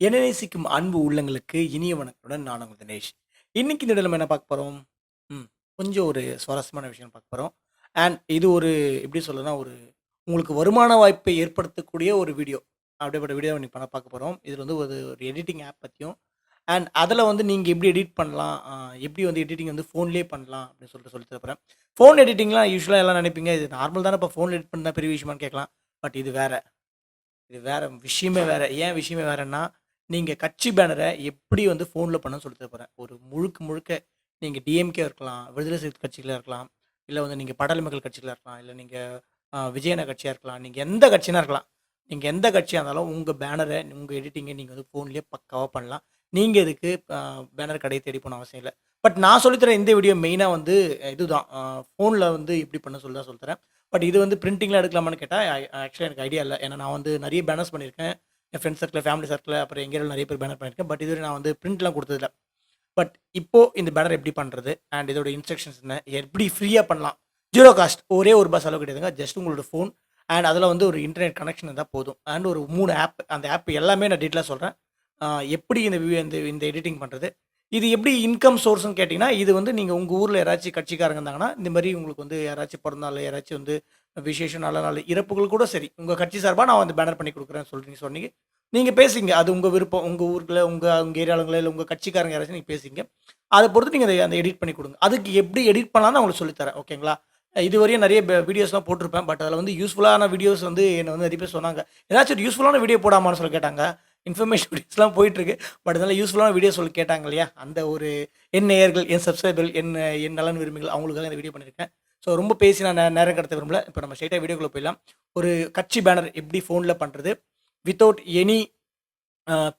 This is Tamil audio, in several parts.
என்னை நேசிக்கும் அன்பு உள்ளங்களுக்கு இனிய வணக்கத்துடன் நான் உங்கள் தினேஷ். இன்னைக்கு இந்த நம்ம என்ன பார்க்க போகிறோம் ம் கொஞ்சம் ஒரு சுவாரஸ்யமான விஷயம் பார்க்க போகிறோம் அண்ட் இது ஒரு எப்படி சொல்லனா ஒரு உங்களுக்கு வருமான வாய்ப்பை ஏற்படுத்தக்கூடிய ஒரு வீடியோ. அப்படிப்பட்ட வீடியோ இன்னைக்கு பண்ண பார்க்க போகிறோம் இதில் வந்து ஒரு ஒரு எடிட்டிங் ஆப் பற்றியும் அண்ட் அதில் வந்து நீங்கள் எப்படி எடிட் பண்ணலாம் எப்படி வந்து எடிட்டிங் வந்து ஃபோன்லேயே பண்ணலாம் அப்படின்னு சொல்லிட்டு சொல்லி தரப்போகிறேன் ஃபோன் எடிட்டிங்லாம் யூஸ்வலாக எல்லாம் நினைப்பீங்க. இது நார்மல் தானே இப்போ ஃபோன் எடிட் பண்ணால் பெரிய விஷயமான்னு கேட்கலாம். பட் இது வேறு. இது வேற விஷயமே வேறு. ஏன் விஷயமே வேறுன்னா நீங்கள் கட்சி பேனரை எப்படி வந்து ஃபோனில் பண்ண சொல்லி போகிறேன் ஒரு முழுக்க முழுக்க நீங்கள் டிஎம்கே இருக்கலாம் விடுதலை சிறுத்தை கட்சிகளாக இருக்கலாம் இல்லை வந்து நீங்கள் படல் மக்கள் கட்சிகளாக இருக்கலாம் இல்லை நீங்கள் விஜயன கட்சியாக இருக்கலாம் நீங்கள் எந்த கட்சினா இருக்கலாம். நீங்கள் எந்த கட்சியாக இருந்தாலும் உங்கள் பேனரை உங்கள் எடிட்டிங்கை நீங்கள் வந்து ஃபோன்லேயே பக்காவாக பண்ணலாம். நீங்கள் இதுக்கு பேனர் கடையை தேடி போன அவசியம் இல்லை. பட் நான் சொல்லித்தரேன் இந்த வீடியோ மெயினாக வந்து இதுதான். ஃபோனில் வந்து எப்படி பண்ண சொல்லி தான் சொல்லித்தரேன் பட் இது வந்து பிரிண்டிங்கில் எடுக்கலாமான்னு கேட்டால் ஆக்சுவலாக எனக்கு ஐடியா இல்லை. ஏன்னா நான் வந்து நிறைய பேனர்ஸ் பண்ணியிருக்கேன். என் ஃப்ரெண்ட்ஸ் சர்க்கிள் ஃபேமிலி சர்க்கிள் அப்புறம் எங்கேயும் நிறைய பேர் பேனர் பண்ணியிருக்கேன். பட் இதுவரை நான் வந்து பிரிண்ட்லாம் கொடுத்ததில்ல. பட் இப்போது இந்த பேனர் எப்படி பண்ணுறது அண்ட் இதோட இன்ஸ்ட்ரக்ஷன்ஸ் என்ன? எப்படி ஃப்ரீயாக பண்ணலாம்? ஜீரோ காஸ்ட் ஒரே ஒரு ரூபாய் செலவு கிடையாதுங்க. ஜஸ்ட் உங்களோட ஃபோன் அண்ட் அதில் வந்து ஒரு இன்டர்நெட் கனெக்ஷன் இருந்தால் போதும். அண்ட் ஒரு மூணு ஆப் அந்த ஆப் எல்லாமே நான் டீட்டெயிலாக சொல்கிறேன் எப்படி இந்த வியூ இந்த இந்த எடிட்டிங் பண்ணுறது இது எப்படி இன்கம் சோர்ஸ்னு கேட்டிங்கன்னா இது வந்து நீங்கள் உங்கள் ஊரில் யாராச்சும் கட்சிக்காரங்க இருந்தாங்கன்னா இந்த மாதிரி உங்களுக்கு வந்து யாராச்சும் பிறந்தாள் யாராச்சும் வந்து விசேஷம் நல்ல நாள் இறப்புகள் கூட சரி. உங்கள் கட்சி சார்பாக நான் வந்து பேனர் பண்ணி கொடுக்குறேன்னு சொல்லிட்டு சொன்னீங்க. நீங்கள் பேசுங்க. அது உங்கள் விருப்பம். உங்கள் ஊரில் உங்கள் உங்கள் ஏரியாளுங்கள இல்லை உங்கள் கட்சிக்காரங்க யாராச்சும் நீங்கள் பேசுங்க. அதை பொறுத்து நீங்கள் அந்த எடிட் பண்ணி கொடுங்க. அதுக்கு எப்படி எடிட் பண்ணலாம்னு உங்களுக்கு சொல்லித்தரேன். ஓகேங்களா? இதுவரையும் நிறைய வீடியோஸ்லாம் போட்டிருப்பேன். பட் அதில் வந்து யூஸ்ஃபுல்லான வீடியோஸ் வந்து என்னை வந்து நிறைய பேர் சொன்னாங்க. ஏதாச்சும் ஒரு யூஸ்ஃபுல்லான வீடியோ போடாமான்னு சொல்லி கேட்டாங்க. இன்ஃபர்மேஷன் வீடியோஸ்லாம் போயிட்டுருக்கு. பட் அதனால் யூஸ்ஃபுல்லான வீடியோ சொல்லி கேட்டாங்க இல்லையா? அந்த ஒரு என் நேயர்கள் என் சப்ஸ்கிரைபர்கள் என் என் நலன் விரும்பிகள் அவங்களுக்காக இந்த வீடியோ பண்ணியிருக்கேன். ஸோ ரொம்ப பேசி நான் நேரம் கடத்த விரும்பல. இப்போ நம்ம ஸ்ட்ரைட்டாக வீடியோக்குள்ளே போயிடலாம். ஒரு கட்சி பேனர் எப்படி ஃபோனில் பண்ணுறது without any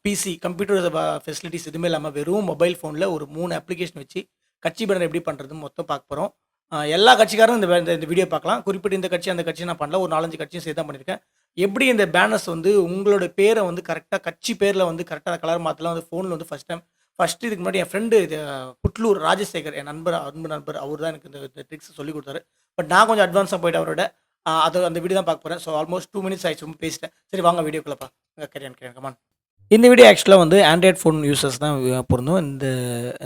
PC computer facilities எதுவுமே இல்லாமல் வெறும் மொபைல் ஃபோனில் ஒரு மூணு அப்ளிகேஷன் வச்சு கட்சி பேனர் எப்படி பண்ணுறது மொத்தம் பார்க்க போகிறோம் எல்லா கட்சிக்காரும் இந்த இந்த வீடியோ பார்க்கலாம். குறிப்பிட்ட இந்த கட்சி அந்த கட்சி நான் பண்ணல. ஒரு நாலஞ்சு கட்சியும் சேர்த்து தான் பண்ணியிருக்கேன். எப்படி இந்த பேனர்ஸ் வந்து உங்களோட பேரை வந்து கரெக்டாக கட்சி பேரில் வந்து கரெக்டாக கலர் மாற்றலாம் வந்து ஃபோனில் வந்து ஃபஸ்ட் டைம் ஃபஸ்ட்டு இதுக்கு முன்னாடி என் ஃப்ரெண்டு இது புட்லூர் ராஜசேகர் என் நண்பர் அன்பு நண்பர் அவர் தான் எனக்கு இந்த ட்ரிக்ஸ் சொல்லி கொடுத்தாரு. பட் நான் கொஞ்சம் அட்வான்ஸாக போயிட்டு அவரோட அது அந்த வீடியோ தான் பார்க்க போகிறேன் ஸோ ஆல்மோஸ்ட் டூ மினிட்ஸ் ஆயிடுச்சு பேசிட்டேன். சரி வாங்க வீடியோக்குள்ளப்பா கரியன் கரியன் கமான் இந்த வீடியோ ஆக்சுவலாக வந்து ஆண்ட்ராய்ட் ஃபோன் யூசர்ஸ் தான் பொருந்தும். இந்த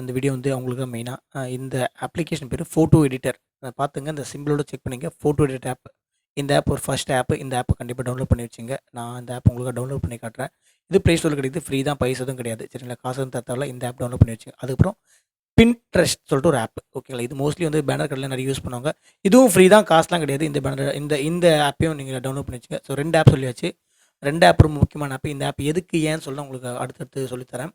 இந்த வீடியோ வந்து அவங்களுக்கு மெயினாக இந்த அப்ளிகேஷன் பேர் ஃபோட்டோ எடிட்டர் அதை பார்த்துங்க இந்த சிம்பிளோட செக் பண்ணிங்க. ஃபோட்டோ எடிட் ஆப் இந்த ஆப் ஒரு ஃபர்ஸ்ட் ஆப் இந்த ஆப்பை கண்டிப்பாக டவுன்லோட் பண்ணி வச்சுங்க. நான் இந்த ஆப் உங்களுக்கு டவுன்லோட் பண்ணி காட்டுறேன். இது ப்ளே ஸ்டோரில் கிடையாது ஃப்ரீ தான் பைசா எதுவும் கிடையாது. சரிங்களா? காசு எதுவும் தத்தாவில் இந்த ஆப் டவுன்லோட் பண்ணி வச்சுங்க. அதுக்கப்புறம் பின்ட்ரெஸ்ட் சொல்லிட்டு ஒரு ஆப் ஓகேங்களா இது மோஸ்ட்லி வந்து பேனர் கடையில் நிறைய யூஸ் பண்ணுவாங்க. இதுவும் ஃப்ரீ தான் காசுலாம் கிடையாது. இந்த பேனர் இந்த இந்த ஆப்பையும் நீங்கள் டவுன்லோட் பண்ணி வச்சுங்க. ஸோ ரெண்டு ஆப் சொல்லியாச்சு. ரெண்டு ஆப் ரொம்ப முக்கியமான ஆப் இந்த ஆப் எதுக்கு ஏன்னு சொல்ல உங்களுக்கு அடுத்தடுத்து சொல்லித்தரேன்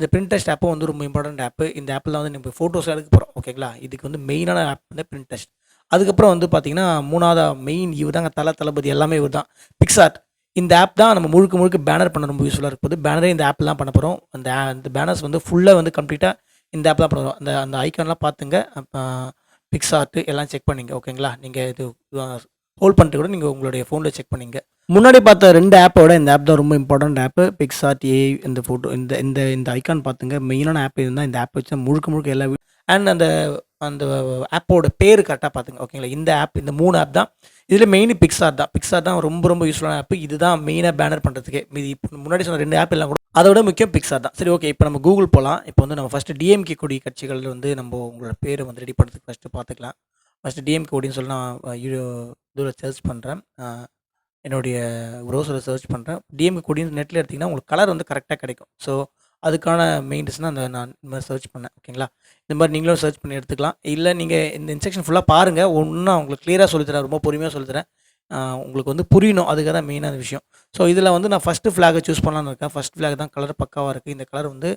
இந்த பிரிண்டஸ்ட் ஆப்பும் வந்து ரொம்ப இம்பார்ட்டன்ட் ஆப் இந்த ஆப்பில் வந்து நம்ம ஃபோட்டோஸ் எடுக்க போகிறோம் ஓகேங்களா இதுக்கு வந்து மெயினான ஆப் வந்து பிரிண்டெஸ்ட் அதுக்கப்புறம் வந்து பார்த்தீங்கன்னா மூணாவது மெயின் இவர் தாங்க தலை தளபதி எல்லாமே இவர் தான். பிக்சார்ட் இந்த ஆப் தான் நம்ம முழுக்க முழுக்க பேனர் பண்ண ரொம்ப யூஸ்ஃபுல்லாக இருப்பது. பேனரே இந்த ஆப்பில் தான் பண்ண போகிறோம் அந்த அந்த பேனர்ஸ் வந்து ஃபுல்லாக வந்து கம்ப்ளீட்டாக இந்த ஆப் தான் பண்ணுறோம் அந்த அந்த ஐக்கான்லாம் பார்த்துங்க. பிக்சார்ட் எல்லாம் செக் பண்ணிங்க. ஓகேங்களா நீங்கள் இது ஹோல்ட் பண்ணிட்டு கூட நீங்கள் உங்களுடைய ஃபோனில் செக் பண்ணிங்க. முன்னாடி பார்த்த ரெண்டு ஆப்போட இந்த ஆப் தான் ரொம்ப இம்பார்ட்டன்ட் ஆப்பு பிக்சார்ட் ஏ இந்த ஃபோட்டோ இந்த இந்த இந்த ஐக்கான் பார்த்துங்க. மெயினான ஆப் இருந்தால் இந்த ஆப் வச்சு முழுக்க முழுக்க எல்லா அண்ட் அந்த அந்த ஆப்போட பேர் கரெக்டாக பார்த்துங்க ஓகேங்களா இந்த ஆப் இந்த மூணு ஆப் தான். இதில் மெயின் பிக்சார் தான். பிக்சார் தான் ரொம்ப ரொம்ப யூஸ்ஃபுல்லான ஆப் இதுதான் மெயினாக பேனர் பண்ணுறதுக்கு மீதி இப்போ முன்னாடி சொன்ன ரெண்டு ஆப் எல்லாம் கூட அதோட முக்கியம் பிக்சார் தான். சரி ஓகே இப்போ நம்ம கூகுள் போகலாம் இப்போ வந்து நம்ம ஃபஸ்ட்டு டிஎம்கே கொடி கட்சிகள் வந்து நம்ம உங்களோட பேரை வந்து ரெடி பண்ணுறதுக்கு ஃபஸ்ட்டு பார்த்துக்கலாம். ஃபஸ்ட்டு டிஎம்கே கொடின்னு சொல்லி நான் தூரம் சர்ச் பண்ணுறேன் என்னுடைய ப்ரௌசரை சர்ச் பண்ணுறேன் டிஎம்கே கொடின்னு நெட்டில் எடுத்திங்கன்னா உங்களுக்கு கலர் வந்து கரெக்டாக கிடைக்கும். ஸோ அதுக்கான மெயின்ஸ் அந்த நான் இந்த மாதிரி சர்ச் பண்ணேன் ஓகேங்களா இந்த மாதிரி நீங்களும் சர்ச் பண்ணி எடுத்துக்கலாம். இல்லை நீங்கள் இந்த இன்ஸ்ட்ரக்ஷன் ஃபுல்லாக பாருங்கள் ஒன்றும் உங்களுக்கு கிளியராக சொல்லித்தரேன் ரொம்ப பொறுமையாக சொல்லித்தரேன் உங்களுக்கு வந்து புரியணும். அதுக்காக தான் மெயினான விஷயம். ஸோ இதில் வந்து நான் ஃபஸ்ட்டு ஃப்ளாகை சூஸ் பண்ணலான்னு இருக்கேன். ஃபஸ்ட் ஃப்ளாக் தான் கலர் பக்காவாக இருக்குது இந்த கலர் வந்து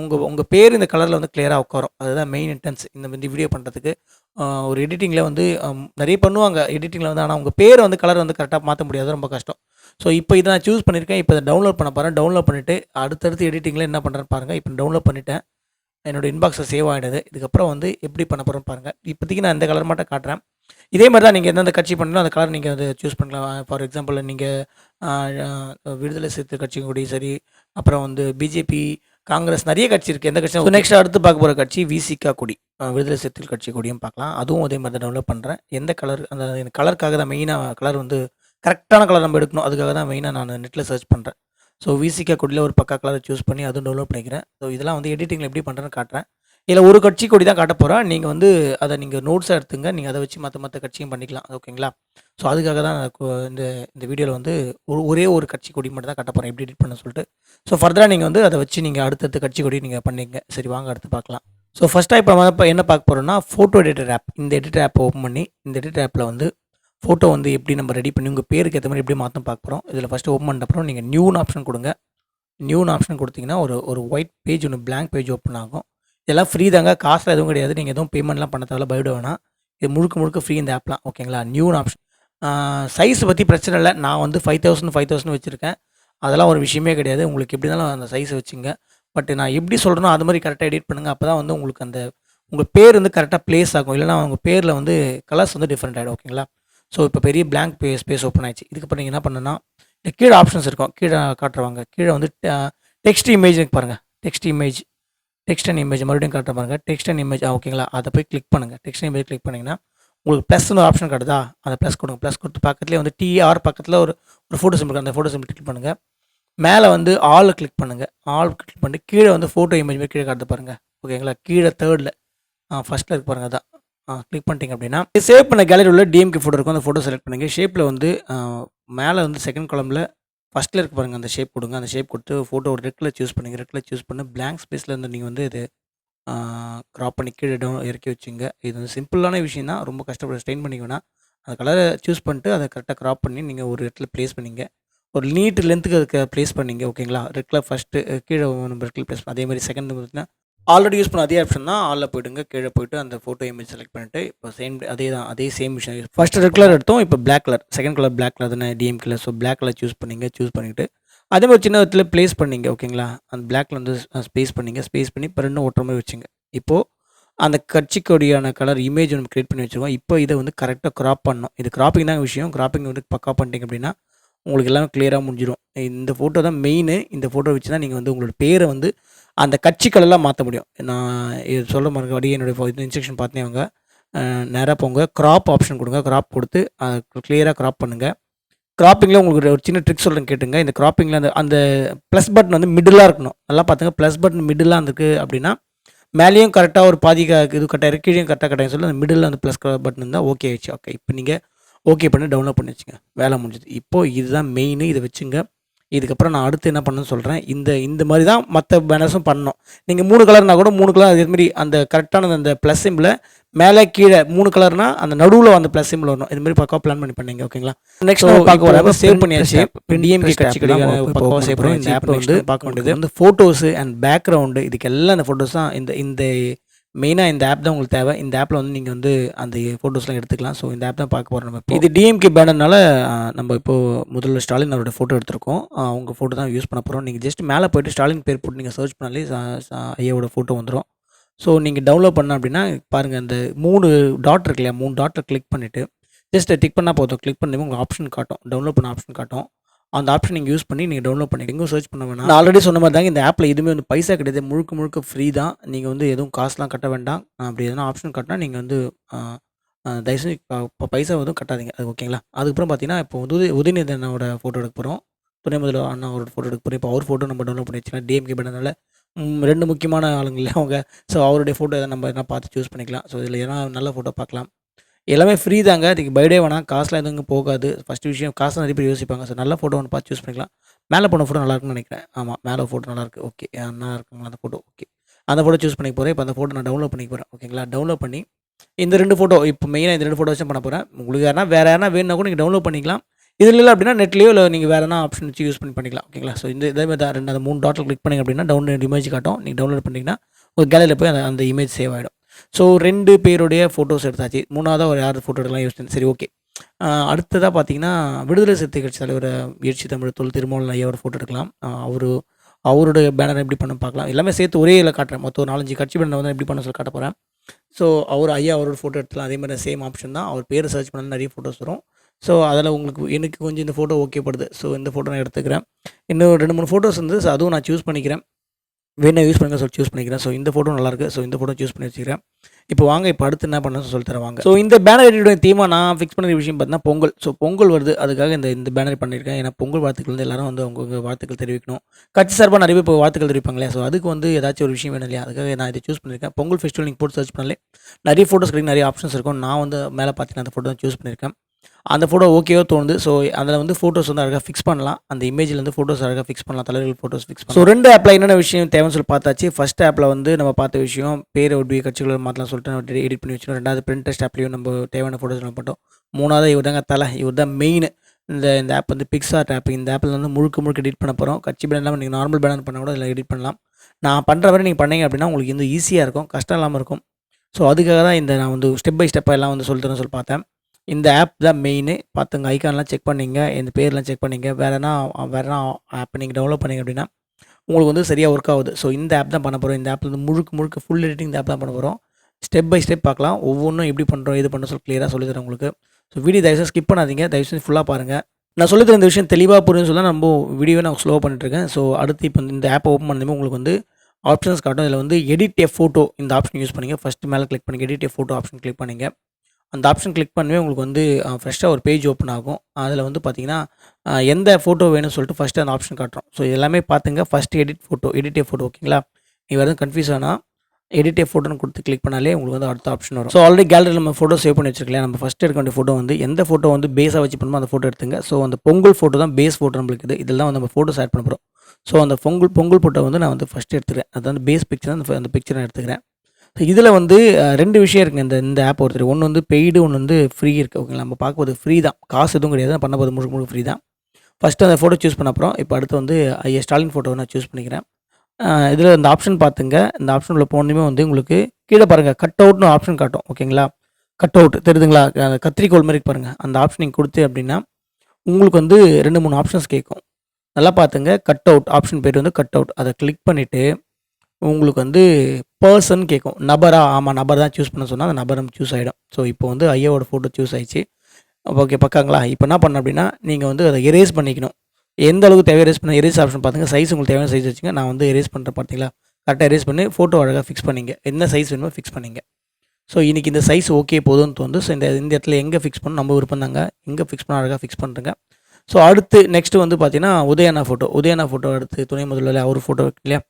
உங்கள் உங்கள் பேர் இந்த கலரில் வந்து கிளியராக உட்காரும். அதுதான் மெயின் இன்டென்ஸ் இந்த இந்த வீடியோ பண்ணுறதுக்கு ஒரு எடிட்டிங்கில் வந்து நிறைய பண்ணுவாங்க. எடிட்டிங்கில் வந்து ஆனால் உங்கள் பேர் வந்து கலர் வந்து கரெக்டாக மாற்ற முடியாது. ரொம்ப கஷ்டம். ஸோ இப்போ இதை நான் சூஸ் பண்ணியிருக்கேன் இப்போ இதை டவுன்லோட் பண்ண போகிறேன் டவுன்லோட் பண்ணிவிட்டு அடுத்தடுத்து எடிட்டிங்கில் என்ன பண்ணுறேன்னு பாருங்கள் இப்போ டவுன்லோட் பண்ணிட்டேன். என்னோட இன்பாக்ஸில் சேவ் ஆகிடுது இதுக்கப்புறம் வந்து எப்படி பண்ண போகிறேன்னு பாருங்கள் இப்போதைக்கு நான் இந்த கலர் மட்டும் காட்டுறேன். இதே மாதிரி தான் நீங்கள் எந்தெந்த கட்சி பண்ணலாம் அந்த கலர் நீங்கள் வந்து சூஸ் பண்ணலாம். ஃபார் எக்ஸாம்பிள் நீங்கள் விடுதலை சிறுத்தை கட்சி கூட சரி அப்புறம் வந்து பிஜேபி காங்கிரஸ் நிறைய கட்சி இருக்குது எந்த கட்சி நெக்ஸ்ட் அடுத்து பார்க்க போகிற கட்சி விசிகா கொடி விடுதலை சிறுத்தைகள் கட்சி கொடியும் பார்க்கலாம். அதுவும் அதே மாதிரி தான் டெவலப் பண்ணுறேன் எந்த கலர் அந்த கலருக்காக தான் மெயினாக கலர் வந்து கரெக்டான கலர் நம்ம எடுக்கணும். அதுக்காக தான் மெயினாக நான் நெட்டில் சர்ச் பண்ணுறேன் ஸோ விசிகா கொடியில் ஒரு பக்கா கலரை சூஸ் பண்ணி அதுவும் டவுன்லோட் பண்ணிக்கிறேன். ஸோ இதெல்லாம் வந்து எடிட்டிங்கில் எப்படி பண்ணுறேன்னு காட்டுறேன். இதில் ஒரு கட்சி கொடி தான் காட்ட போகிறேன் நீங்கள் வந்து அதை நீங்கள் நோட்ஸாக எடுத்துங்க. நீங்கள் அதை வச்சு மற்ற மற்ற கட்சியும் பண்ணிக்கலாம். ஓகேங்களா ஸோ அதுக்காக தான் இந்த இந்த வீடியோவில் வந்து ஒரு ஒரே ஒரு கட்சி கொடி மட்டும் தான் காட்ட போகிறேன் எப்படி எடிட் பண்ண சொல்லிட்டு. ஸோ ஃபர்தராக நீங்கள் வந்து அதை வச்சு நீங்கள் அடுத்தடுத்த கட்சி கொடி நீங்கள் பண்ணிங்க சரி வாங்க அடுத்து பார்க்கலாம். ஸோ ஃபஸ்ட்டாக இப்போ இப்போ என்ன பார்க்க போகிறோம்னா ஃபோட்டோ எடிட்டர் ஆப் இந்த எடிட்டர் ஆப் ஓப்பன் பண்ணி இந்த எடிட்டர் ஆப்பில் வந்து ஃபோட்டோ வந்து எப்படி நம்ம ரெடி பண்ணி உங்கள் பேருக்கு ஏற்ற மாதிரி எப்படி மாற்ற பார்க்க போகிறோம் இதில் ஃபஸ்ட்டு ஓப்பன் பண்ண அப்புறம் நீங்கள் நியூன்னு ஆப்ஷன் கொடுங்க. நியூன்னு ஆப்ஷன் கொடுத்தீங்கன்னா ஒரு ஒரு ஒயிட் பேஜ் ஒன்று பிளாங்க் பேஜ் ஓப்பன் ஆகும். இதெல்லாம் ஃப்ரீ தாங்க. காசில் எதுவும் கிடையாது. நீங்கள் எதுவும் பேமெண்ட்லாம் பண்ண தேவையில்ல. பயப்பட வேணாம். இது முழுக்க முழுக்க ஃப்ரீ இந்த ஆப்லாம் ஓகேங்களா நியூன் ஆப்ஷன் சைஸ் பற்றி பிரச்சனை இல்லை. நான் வந்து ஃபைவ் தௌசண்ட் ஃபைவ் தௌசண்ட் வச்சுருக்கேன். அதெல்லாம் ஒரு விஷயமே கிடையாது. உங்களுக்கு எப்படி இருந்தாலும் அந்த சைஸ் வச்சுங்க. பட் நான் எப்படி சொல்கிறேனோ அது மாதிரி கரெக்டாக எடிட் பண்ணுங்கள் அப்போ தான் வந்து உங்களுக்கு அந்த உங்கள் பேர் வந்து கரெக்டாக ப்ளேஸ் ஆகும். இல்லைனா உங்கள் பேரில் வந்து கலர்ஸ் வந்து டிஃப்ரெண்ட் ஆகிடும் ஓகேங்களா ஸோ இப்போ பெரிய பிளாங்க் பே ஸ்பேஸ் ஓப்பன் ஆயிடுச்சு. இதுக்கு அப்புறம் நீங்கள் என்ன பண்ணுன்னா இந்த கீழே ஆப்ஷன்ஸ் இருக்கும். கீழே காட்டுறவாங்க. கீழே வந்து டெக்ஸ்ட் இமேஜ் பாருங்கள் text image text and image மறுபடியும் காட்டுற பாருங்க. டெக்ஸ்ட் அண்ட் இமேஜ் ஓகேங்களா அதை போய் கிளிக் பண்ணுங்கள் டெக்ஸ்ட் இமேஜ் கிளிக் பண்ணிங்கன்னா உங்களுக்கு ப்ளஸ்னு ஆப்ஷன் காட்டுதா? அந்த ப்ளஸ் கொடுங்க. ப்ளஸ் கொடுத்து பக்கத்துலேயே வந்து டிஆர் பக்கத்தில் ஒரு ஒரு ஃபோட்டோ சிம்பிள் அந்த ஃபோட்டோ சிம்பிள் கிளிக் பண்ணுங்கள் மேலே வந்து ஆல் கிளிக் பண்ணுங்கள் ஆல் கிளிக் பண்ணிட்டு கீழே வந்து ஃபோட்டோ இமேஜ் மாதிரி கீழே காட்டு பாருங்கள் ஓகேங்களா கீழே தேர்டில் ஃபஸ்ட்டில் இருக்கு பாருங்கள் அதான். கிளிக் பண்ணிட்டீங்க அப்படின்னா சேவ் பண்ண கேலரி உள்ள டிஎம்கே ஃபோட்டோ இருக்கும். அந்த ஃபோட்டோ செலக்ட் பண்ணுங்கள் ஷேப்பில் வந்து மேலே வந்து செகண்ட் காலமில் ஃபஸ்ட்டில் இருக்க பாருங்கள் அந்த ஷேப் கொடுங்க. அந்த ஷேப் கொடுத்து ஃபோட்டோ ஒரு ரெட்டில் சூஸ் பண்ணுங்கள் ரெட்டில் சூஸ் பண்ணி பிளாங்க் ஸ்பேஸில் இருந்து நீங்கள் வந்து இது க்ராப் பண்ணி கீழே டவுன் இறக்கி வச்சுங்க. இது வந்து சிம்பிளான விஷயம் தான். ரொம்ப கஷ்டப்பட ஸ்ட்ரெயின் பண்ணிக்க அந்த கலரை சூஸ் பண்ணிட்டு அதை கரெக்டாக க்ராப் பண்ணி நீங்கள் ஒரு இடத்துல ப்ளேஸ் பண்ணீங்க. ஒரு நீட் லென்த்துக்கு அதுக்கு ப்ளேஸ் பண்ணீங்க ஓகேங்களா ரெட்டில் ஃபஸ்ட்டு கீழே நம்ம ரெட்டில் ப்ளேஸ் அதே மாதிரி செகண்ட் பார்த்தீங்கன்னா ஆல்ரெடி யூஸ் பண்ண அதே ஆப்ஷன் தான். ஆளில் போயிடுங்க. கீழே போயிட்டு அந்த ஃபோட்டோ இமேஜ் செலக்ட் பண்ணிட்டு இப்போ சேம் அதே தான். அதே சேம் விஷயம். ஃபர்ஸ்ட் ரெட் கலர் எடுத்தோம். இப்போ black colour second colour black colour தானே DM colour so black colour choose பண்ணிங்க. சூஸ் பண்ணிவிட்டு அதே மாதிரி சின்ன இடத்துல ப்ளேஸ் பண்ணீங்க. ஓகேங்களா அந்த பிளாக்ல வந்து ஸ்பேஸ் பண்ணீங்க. ஸ்பேஸ் பண்ணி இப்போ ரெண்டும் ஒட்டுற மாதிரி வச்சுங்க. இப்போது அந்த கட்சிக்கொடியான கலர் இமேஜ் நம்ம கிரியேட் பண்ணி வச்சுருவோம். இப்போ இதை வந்து கரெக்டாக க்ராப் பண்ணணும். இது கிராப்பிங் தான் விஷயம். கிராப்பிங் வந்து பக்கா பண்ணிட்டீங்க அப்படின்னா உங்களுக்கு எல்லாமே கிளியராக முடிஞ்சிடும் இந்த ஃபோட்டோ தான் மெயின் இந்த ஃபோட்டோ வச்சு தான் நீங்கள் வந்து உங்களோட பேரை வந்து அந்த கட்சிகளெல்லாம் மாற்ற முடியும். நான் இது சொல்ல மாதிரி வடி என்னுடைய இது இன்ஸ்ட்ரக்ஷன் பார்த்தேன் அவங்க நேராக போங்க. க்ராப் ஆப்ஷன் கொடுங்க. க்ராப் கொடுத்து கிளியராக க்ராப் பண்ணுங்கள் கிராப்பிங்கில் உங்களுக்கு ஒரு சின்ன ட்ரிக் சொல்கிறேன் கேட்டுங்க. இந்த கிராப்பிங்கில் அந்த அந்த ப்ளஸ் பட்டன் வந்து மிடிலாக இருக்கணும். நல்லா பார்த்துங்க. ப்ளஸ் பட்டன் மிடிலாக இருக்கு அப்படின்னா மேலேயும் கரெக்டாக ஒரு பாதி இது கட்டாயிரு கீழே கரெக்டாக கட்டாயம் சொல்லி அந்த மிடில் அந்த ப்ளஸ் பட்டன் இருந்தால் ஓகே ஆயிடுச்சு. ஓகே இப்போ நீங்கள் ஓகே பண்ணி டவுன்லோட் பண்ணி வச்சுங்க. வேலை முடிஞ்சது. இப்போது இதுதான் மெயின் இதை வச்சுங்க. இதுக்கப்புறம் நான் அடுத்து என்ன பண்ணணும்னு சொல்கிறேன் இந்த இந்த மாதிரி தான் மற்ற பேனர்ஸும் பண்ணணும். நீங்கள் மூணு கலர்னா கூட மூணு கலர் அதே மாதிரி அந்த கரெக்டான அந்த ப்ளஸ் சிம்பில் மேலே கீழே மூணு கலர்னா அந்த நடுவில் அந்த ப்ளஸ் சிம்பிள் வரணும். இது மாதிரி பக்கா பிளான் பண்ணி பண்ணீங்க ஓகேங்களா நெக்ஸ்ட் பார்க்க வர சேவ் பண்ணியாச்சு. டிஎம்கே கட்சி பக்காவாக சேவ் பண்ணி இந்த ஆப்பில் வந்து பார்க்க வேண்டியது வந்து ஃபோட்டோஸு அண்ட் பேக்ரவுண்டு இதுக்கு எல்லாம் இந்த ஃபோட்டோஸ் தான் இந்த இந்த மெயினாக இந்த ஆப் தான் உங்களுக்கு தேவை. இந்த ஆப்பில் வந்து நீங்கள் வந்து அந்த ஃபோட்டோஸ்லாம் எடுத்துக்கலாம். ஸோ இந்த ஆப் தான் பார்க்க போகிறோம் நம்ம. இது டிஎம்கே பேனர்னால நம்ம இப்போது முதல்ல ஸ்டாலின் அவரோட ஃபோட்டோ எடுத்திருக்கோம். அவங்க ஃபோட்டோ தான் யூஸ் பண்ண போகிறோம் நீங்கள் ஜஸ்ட் மேலே போயிட்டு ஸ்டாலின் பேர் போட்டு நீங்கள் சர்ச் பண்ணாலே ஐயாவோட ஃபோட்டோ வந்துடும் ஸோ நீங்கள் டவுன்லோட் பண்ண அப்படின்னா பாருங்கள் அந்த மூணு டாட் இருக்கு இல்லையா? மூணு டாட்டில் கிளிக் பண்ணிவிட்டு ஜஸ்ட் டிக் பண்ணால் போதும். கிளிக் பண்ணி உங்களுக்கு ஆப்ஷன் காட்டும். டவுன்லோட் பண்ண ஆப்ஷன் காட்டும். அந்த ஆப்ஷன் நீங்கள் யூஸ் பண்ணி நீங்கள் டவுன்லோட் பண்ணி எங்கும் சர்ச் பண்ண வேணாம். நான் ஆல்ரெடி சொன்ன மாதிரி தாங்க இந்த ஆப்பில் எதுவுமே வந்து பைசா கிடையாது. முழுக்க முழுக்க ஃப்ரீ தான். நீங்கள் வந்து எதுவும் காசுலாம் கட்ட வேண்டாம். அப்படி எதனா ஆப்ஷன் கட்டினா நீங்கள் வந்து தயவுசெய்து ப- ப- பைசா எதுவும் கட்டாதீங்க. அது ஓகேங்களா அதுக்கப்புறம் பார்த்தீங்கன்னா இப்போ உதய உதயநிதி அண்ணாவோட ஃபோட்டோ எடுக்க போகிறோம் துணை முதல்வர் அண்ணாவோட ஃபோட்டோ எடுக்க போகிறோம் இப்போ அவர் ஃபோட்டோ நம்ம டவுன்லோட் பண்ணி வச்சுக்கலாம். டிஎம்கே பண்ணனால ரெண்டு முக்கியமான ஆளுங்க இல்லை அவங்க. ஸோ அவருடைய ஃபோட்டோ எதாவது நம்ம என்ன பார்த்து சூஸ் பண்ணிக்கலாம். ஸோ இதில் எதனா நல்ல ஃபோட்டோ பார்க்கலாம். எல்லாமே ஃப்ரீ தாங்க. அதுக்கு பைடே வேணாம். காசுலாம் எதுவும் போகாது. ஃபஸ்ட்டு விஷயம் காசு நிறைய பேர் யோசிப்பாங்க. சார் நல்ல ஃபோட்டோ ஒன்று பார்த்து சூஸ் பண்ணிக்கலாம். மேலே போன ஃபோட்டோ நல்லா இருக்குன்னு நினைக்கிறேன். ஆமாம் மேலே ஃபோட்டோ நல்லாயிருக்கு ஓகே நல்லா இருக்குங்களா அந்த ஃபோட்டோ ஓகே அந்த ஃபோட்டோ சூஸ் பண்ணி போகிறேன் இப்போ அந்த ஃபோட்டோ நான் டவுன்லோட் பண்ணி போகிறேன் ஓகேங்களா டவுன்லோட் பண்ணி இந்த ரெண்டு ஃபோட்டோ இப்போ மெயினாக இந்த ரெண்டு ஃபோட்டோ வச்சு பண்ண போகிறேன் உங்களுக்கு யாரா வேறு யாரா வேணும்னா கூட நீங்கள் டவுன்லோட் பண்ணிக்கலாம். இதில் இல்லை அப்படின்னா நெட்லேயோ இல்லை நீங்கள் வேறு என்ன ஆப்ஷன் வச்சு யூஸ் பண்ணி பண்ணிக்கலாம். ஓகேங்களா ஸோ இந்த இதே மாதிரி தான் ரெண்டு அந்த மூணு டாட்டில் கிளிக் பண்ணிங்க அப்படின்னா டவுன்லோட் இமேஜ் காட்டும். நீங்கள் டவுன்லோட் பண்ணிங்கன்னா உங்கள் கேலரியில் போய் அந்த அந்த இமேஜ் சேவ் ஆகிடும் ஸோ ரெண்டு பேருடைய ஃபோட்டோஸ் எடுத்தாச்சு. மூணாவதாக ஒரு யார் ஃபோட்டோ எடுக்கலாம் யோசிச்சேன். சரி ஓகே அடுத்ததாக பார்த்தீங்கன்னா விடுதலை சிறுத்தை கட்சி தலைவர் எழுச்சி தமிழ் தொல் திருமாவளவன் ஐயாவோட ஃபோட்டோ எடுக்கலாம். அவர் அவருடைய பேனர் எப்படி பண்ண பார்க்கலாம். எல்லாமே சேர்த்து ஒரே இதில் காட்டுறேன். மொத்தம் ஒரு நாலஞ்சு கட்சி பேனர் வந்து எப்படி பண்ண சொல்லி காட்ட போகிறேன் ஸோ அவர் ஐயா அவரோட ஃபோட்டோ எடுத்துலாம் அதே மாதிரி சேம் ஆப்ஷன் தான். அவர் பேர் சர்ச் பண்ணாலும் நிறைய ஃபோட்டோஸ் வரும். ஸோ அதில் உங்களுக்கு எனக்கு கொஞ்சம் இந்த ஃபோட்டோ ஓகேப்படுது ஸோ இந்த ஃபோட்டோ நான் எடுத்துக்கிறேன். இன்னும் ரெண்டு மூணு ஃபோட்டோஸ் வந்து ஸோ அதுவும் நான் சூஸ் பண்ணிக்கிறேன். வேணா யூஸ் பண்ணுங்க சொல்லி சூஸ் பண்ணிக்கிறேன். ஸோ இந்த ஃபோட்டோ நல்லாயிருக்கு ஸோ இந்த ஃபோட்டோ சூஸ் பண்ணி வச்சுக்கிறேன். இப்போ வாங்க இப்போ அடுத்து என்ன பண்ணணும் சொல்லி தருவாங்க. ஸோ இந்த பேனர் எடிட்டோட தீமா நான் ஃபிக்ஸ் பண்ணுற விஷயம் பார்த்தீங்கன்னா பொங்கல். ஸோ பொங்கல் வருது. அதுக்காக இந்த இந்த பேனர் பண்ணியிருக்கேன். ஏன்னா பொங்கல் வாழ்த்துக்கள் வந்து எல்லாரும் வந்து அவங்க வாழ்த்துக்கள் தெரிவிக்கணும். கட்சி சார்பாக நிறைய பேர் இப்போ வாழ்த்துக்கள் தெரிவிப்பாங்களே. இல்லையா ஸோ அதுக்கு வந்து ஏதாச்சும் ஒரு விஷயம் வேணும் இல்லையா? அதுக்காக நான் இதை சூஸ் பண்ணியிருக்கேன். பொங்கல் ஃபெஸ்டிவல் நீங்கள் போட்டு சர்ச் பண்ணலே. நிறைய ஃபோட்டோஸ் கிடைக்கும் நிறைய ஆப்ஷன்ஸ் இருக்கும். நான் வந்து மேலே பார்த்தீங்கன்னா அந்த ஃபோட்டோ தான் சூஸ் பண்ணியிருக்கேன். அந்த ஃபோட்டோ ஓகேவோ தோணுது. ஸோ அதில் வந்து ஃபோட்டோஸ் வந்து அழகாக ஃபிக்ஸ் பண்ணலாம். அந்த இமேஜில் வந்து ஃபோட்டோஸ் அழகாக ஃபிக்ஸ் பண்ணலாம். தலைவர்கள் ஃபோட்டோஸ் ஃபிக்ஸ் பண்ணலாம். ஸோ ரெண்டு ஆப்பில் என்னென்ன விஷயம் தேவைன்னு சொல்லி பார்த்தாச்சு. ஃபஸ்ட் ஆப்பில் வந்து நம்ம பார்த்த விஷயம் பேரை ஒட்டி கட்சிகளை மாற்றலாம் சொல்லிட்டு நம்ம எடிட் பண்ணி வச்சிடும் ரெண்டாவது பிரிண்ட் டெஸ்ட் ஆப்லேயும் நம்ம தேவையான ஃபோட்டோஸ் நம்ம போட்டோம். மூணாவது இவர் தாங்க தலை. இவர் தான் மெயின் இந்த இந்த ஆப் வந்து பிக்ஸார்ட் ஆப் இந்த ஆப்பில் வந்து முழுக்க முழுக்க எடிட் பண்ண போகிறோம் கட்சி பேனர் இல்லாமல் நீங்கள் நார்மல் பேனர் பண்ண கூட இதில் எடிட் பண்ணலாம். நான் பண்ணுற வரை நீங்கள் பண்ணீங்க அப்படின்னா உங்களுக்கு வந்து ஈஸியாக இருக்கும். கஷ்டம் இல்லாமல் இருக்கும். ஸோ அதுக்காக தான் இந்த நான் வந்து ஸ்டெப் பை ஸ்டெப்பாக எல்லாம் வந்து சொல்லித்தரேன் சொல்லி பார்த்தேன். இந்த ஆப் தான் மெயினு பார்த்துங்க ஐக்கான்லாம் செக் பண்ணிங்க இந்த பேர்லாம் செக் பண்ணிங்க. வேறுனா வேறனா ஆப் நீங்கள் டவுன்லோட் பண்ணிங்க அப்படின்னா உங்களுக்கு வந்து சரியாக ஒர்க் ஆகுது. ஸோ இந்த ஆப் தான் பண்ண போகிறோம் இந்த ஆப்பில் வந்து முழுக்க முழுக்க ஃபுல் எடிட்டிங் இந்த ஆப் தான் பண்ண போகிறோம் ஸ்டெப் பை ஸ்டெப் பார்க்கலாம். ஒவ்வொன்றும் எப்படி பண்ணுறோம் இது பண்ண சொல்லி க்ளியராக சொல்லி தரேன் உங்களுக்கு. ஸோ வீடியோ தயவுசெய்து ஸ்கிப் பண்ணாதீங்க. தயவுசெய்து ஃபுல்லாக பாருங்கள் நான் சொல்லி தர இந்த விஷயம் தெளிவாக புரியுன்னு சொல்ல நம்ம வீடியோவை நான் ஸ்லோ பண்ணிட்டுருக்கேன் ஸோ அடுத்து இப்போ இந்த ஆப்பை ஓப்பன் பண்ணதுமே உங்களுக்கு வந்து ஆப்ஷன்ஸ் காட்டும். இதில் வந்து எடிட் ஏ ஃபோட்டோ இந்த ஆப்ஷன் யூஸ் பண்ணிங்க. ஃபஸ்ட்டு மேலே கிளிக் பண்ணி edit a photo option click பண்ணிங்க. அந்த ஆப்ஷன் கிளிக் பண்ணவே உங்களுக்கு வந்து ஃப்ரெஷ்ஷாக ஒரு பேஜ் ஓப்பன் ஆகும். அதில் வந்து பார்த்தீங்கன்னா எந்த ஃபோட்டோ வேணும்னு சொல்லிட்டு ஃபஸ்ட்டு அந்த ஆப்ஷன் காட்டுறோம். ஸோ எல்லாமே பார்த்துங்க ஃபஸ்ட்டு எடிட் ஃபோட்டோ எடிட்டே ஃபோட்டோ ஓகேங்களா நீ வேறு கன்ஃபியூஸ் ஆனால் எடிட்டே ஃபோட்டோன்னு கொடுத்து கிளிக் பண்ணாலே உங்களுக்கு வந்து அடுத்த ஆப்ஷன் வரும். ஸோ ஆல்ரெடி கேலரியில் நம்ம ஃபோட்டோ சேவ் பண்ணி வச்சிருக்கலாம் நம்ம ஃபஸ்ட் எடுக்க வேண்டிய ஃபோட்டோ வந்து எந்த ஃபோட்டோ வந்து பேஸாக வச்சு பண்ணுமோ அந்த ஃபோட்டோ எடுத்துங்க. ஸோ அந்த பொங்கல் ஃபோட்டோ தான் பேஸ் ஃபோட்டோ நம்மளுக்கு இது. இதெல்லாம் வந்து நம்ம ஃபோட்டோஸ் ஆட் பண்ண போகிறோம் ஸோ அந்த பொங்கல் பொங்கல் ஃபோட்டோ வந்து நான் வந்து ஃபஸ்ட் எடுத்துக்கிறேன். அது வந்து பேஸ் பிக்சர் அந்த அந்த பிக்சர் நான் எடுத்துக்கிறேன். இதில் வந்து ரெண்டு விஷயம் இருக்குங்க. இந்த இந்த ஆப் ஒருத்தர். ஒன்று வந்து பெய்டு ஒன்று வந்து ஃப்ரீ இருக்குது ஓகேங்களா நம்ம பார்க்கும்போது ஃப்ரீ தான். காசு எதுவும் கிடையாது. பண்ண போது முழுக்க முழுக்க ஃப்ரீ தான். ஃபஸ்ட்டு அந்த ஃபோட்டோ சூஸ் பண்ண அப்புறம் இப்போ அடுத்து வந்து ஐயா ஸ்டாலின் ஃபோட்டோ நான் சூஸ் பண்ணிக்கிறேன். இதில் இந்த ஆப்ஷன் பார்த்துங்க. இந்த ஆப்ஷனில் போனதுமே வந்து உங்களுக்கு கீழே பாருங்கள் கட் அவுட்னு ஆப்ஷன் காட்டும். ஓகேங்களா கட் அவுட் தெரியுதுங்களா? கத்திரிக்கோள் மாதிரி பாருங்கள் அந்த ஆப்ஷன் நீங்கள் கொடுத்து அப்படின்னா உங்களுக்கு வந்து ரெண்டு மூணு ஆப்ஷன்ஸ் கேட்கும். நல்லா பார்த்துங்க. கட் அவுட் ஆப்ஷன் பேர் வந்து கட் அவுட் அதை கிளிக் பண்ணிவிட்டு உங்களுக்கு வந்து பர்சன் கேட்கும் நபரா? ஆமாம் நபர் தான் சூஸ் பண்ண சொன்னால் அந்த நபர் சூஸ் ஆகிடும் ஸோ இப்போ வந்து ஐயாவோட ஃபோட்டோ சூஸ் ஆயிடுச்சு. ஓகே பக்காங்களா இப்போ என்ன பண்ண அப்படின்னா நீங்கள் வந்து அதை எரேஸ் பண்ணிக்கணும். எந்த அளவுக்கு தேவை எரேஸ் பண்ண எரேஸ் ஆப்ஷன் பார்த்துங்க சைஸ் உங்களுக்கு தேவையான சைஸ் வச்சுங்க. நான் வந்து எரேஸ் பண்ணுறேன் பார்த்தீங்களா கரெக்டாக எரேஸ் பண்ணி ஃபோட்டோ அழகாக ஃபிக்ஸ் பண்ணிங்க. என்ன சைஸ் வேணுமோ ஃபிக்ஸ் பண்ணிங்க. ஸோ இன்றைக்கி இந்த சைஸ் ஓகே போதும்னு தோணுது. ஸோ இந்த இந்த இடத்துல எங்கே ஃபிக்ஸ் பண்ணணும்? நம்ம விருப்பம் தாங்க எங்கே ஃபிக்ஸ் பண்ண அழகாக ஃபிக்ஸ் பண்ணுறங்க ஸோ அடுத்து நெக்ஸ்ட்டு வந்து பார்த்தீங்கன்னா உதயண்ணா ஃபோட்டோ உதயண்ணா ஃபோட்டோ அடுத்து துணை முதல்ல அவர் ஃபோட்டோ இல்லையா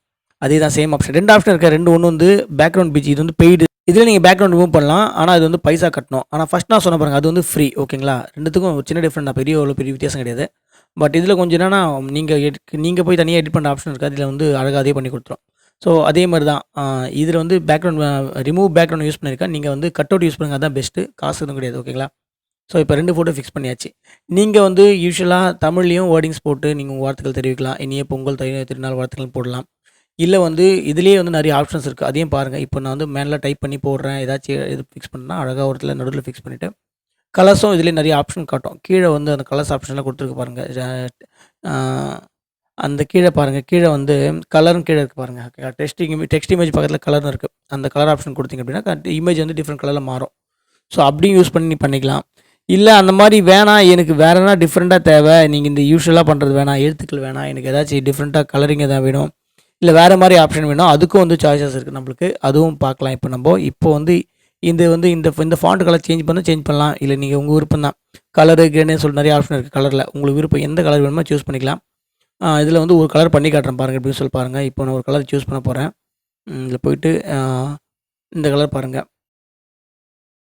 அதே தான் சேம் ஆப்ஷன் ரெண்டு ஆப்ஷன் இருக்கா. ரெண்டு ஒன்று வந்து பேக்ரவுண்ட் பீச் இது வந்து பெய்டு இதில் நீங்கள் பேக்ரவுண்ட் ரிமூவ் பண்ணலாம். ஆனால் அது வந்து பைசா கட்டணும். ஆனால் ஃபஸ்ட் நான் சொன்ன பாருங்க அது வந்து ஃப்ரீ ஓகேங்களா ரெண்டுத்துக்கும் ஒரு சின்ன டிஃப்ரெண்ட் தான். பெரிய அவ்வளோ பெரிய வித்தியாசம் கிடையாது. பட் இதில் கொஞ்சம் என்னன்னா நீங்கள் நீங்கள் போய் தனியாக எடிட் பண்ணுற ஆப்ஷன் இருக்குது. அதில் வந்து அழகாக அதே பண்ணி கொடுத்துரும். ஸோ அதே மாதிரி தான் இதில் வந்து பேக்ரவுண்ட் ரிமூவ் பேக்ரவுண்ட் யூஸ் பண்ணியிருக்கேன் நீங்கள் வந்து கட் அவுட் யூஸ் பண்ணுங்க. அதான் பெஸ்ட்டு காசு எதுவும் கிடையாது ஓகேங்களா ஸோ இப்போ ரெண்டு ஃபோட்டோ ஃபிக்ஸ் பண்ணியாச்சு. நீங்கள் வந்து யூஸ்வலாக தமிழ்லேயும் வேர்டிங்ஸ் போட்டு நீங்கள் வார்த்தைகள் தெரிவிக்கலாம். இனிய பொங்கல் தை திருநாள் வார்த்தைகள் போடலாம். இல்லை வந்து இதுலேயே வந்து நிறைய ஆப்ஷன்ஸ் இருக்குது அதையும் பாருங்கள் இப்போ நான் வந்து மேலே டைப் பண்ணி போடுறேன். ஏதாச்சும் இது ஃபிக்ஸ் பண்ணால் அழகாக ஒரு இடத்துல நடுவில் ஃபிக்ஸ் பண்ணிவிட்டு கலர்ஸும் இதுலேயே நிறைய ஆப்ஷன் காட்டும். கீழே வந்து அந்த கலர்ஸ் ஆப்ஷன்லாம் கொடுத்துருக்கு பாருங்கள் அந்த கீழே பாருங்கள் கீழே வந்து கலரும் கீழே இருக்குது பாருங்கள் டெக்ஸ்டிங் டெக்ஸ்ட் இமேஜ் பக்கத்தில் கலர்னு இருக்குது அந்த கலர் ஆப்ஷன் கொடுத்தீங்க அப்படின்னா இமேஜ் வந்து டிஃப்ரெண்ட் கலரில் மாறும். ஸோ அப்படியும் யூஸ் பண்ணி பண்ணிக்கலாம். இல்லை அந்த மாதிரி வேணாம். எனக்கு வேறு என்ன டிஃப்ரெண்ட்டாக தேவை. நீங்கள் இந்த யூஸ்வலாக பண்ணுறது வேணாம். எழுத்துக்கள் வேணாம். எனக்கு ஏதாச்சும் டிஃப்ரெண்ட்டாக கலரிங் எதாவது வேணும். இல்லை வேறு மாதிரி ஆப்ஷன் வேணும் அதுக்கும் வந்து சாய்ஸஸ் இருக்குது நம்மளுக்கு. அதுவும் பார்க்கலாம். இப்போ நம்ம இப்போ வந்து இந்த வந்து இந்த இந்த ஃபாண்ட் கலர் சேஞ்ச் பண்ணால் சேஞ்ச் பண்ணலாம். இல்லை நீங்கள் உங்கள் விருப்பம் தான். கலரு கிரேனு சொல்லி நிறைய ஆப்ஷன் இருக்குது கலரில் உங்களுக்கு விருப்பம் எந்த கலர் வேணுமோ சூஸ் பண்ணிக்கலாம். இதில் வந்து ஒரு கலர் பண்ணி காட்டுறேன் பாருங்கள் அப்படின்னு சொல்லி பாருங்கள் இப்போ நான் ஒரு கலர் சூஸ் பண்ண போகிறேன் இதில் போயிட்டு இந்த கலர் பாருங்கள்